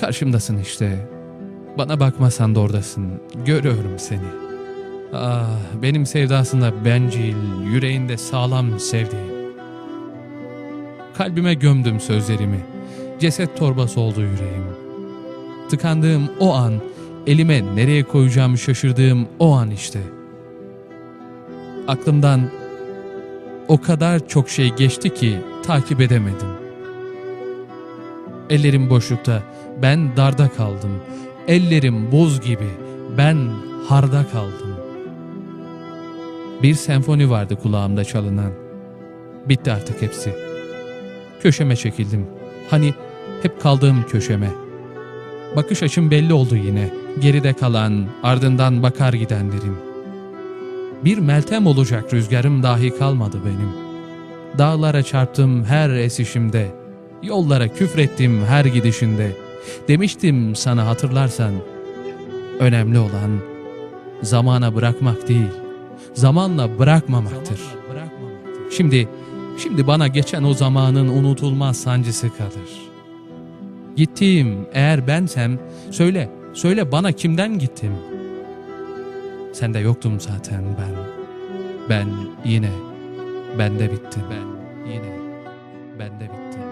Karşımdasın işte. Bana bakmasan da oradasın. Görüyorum seni. Ah, benim sevdasında bencil, yüreğinde sağlam sevdiğim. Kalbime gömdüm sözlerimi. Ceset torbası oldu yüreğim. Tıkandığım o an, elime nereye koyacağımı şaşırdığım o an işte. Aklımdan o kadar çok şey geçti ki takip edemedim. Ellerim boşlukta, ben darda kaldım. Ellerim buz gibi, ben harda kaldım. Bir senfoni vardı kulağımda çalınan. Bitti artık hepsi. Köşeme çekildim. Hani hep kaldığım köşeme. Bakış açım belli oldu yine. Geride kalan, ardından bakar gidenlerin. Bir meltem olacak rüzgarım dahi kalmadı benim. Dağlara çarptım her esişimde. Yollara küfrettim her gidişinde. Demiştim sana hatırlarsan. Önemli olan zamana bırakmak değil, zamanla bırakmamaktır. Şimdi, şimdi bana geçen o zamanın unutulmaz sancısı kalır. Gittiğim eğer bensem, söyle, söyle bana kimden gittim? Sende yoktum zaten ben. Ben yine, bende bitti ben yine, bende bitti.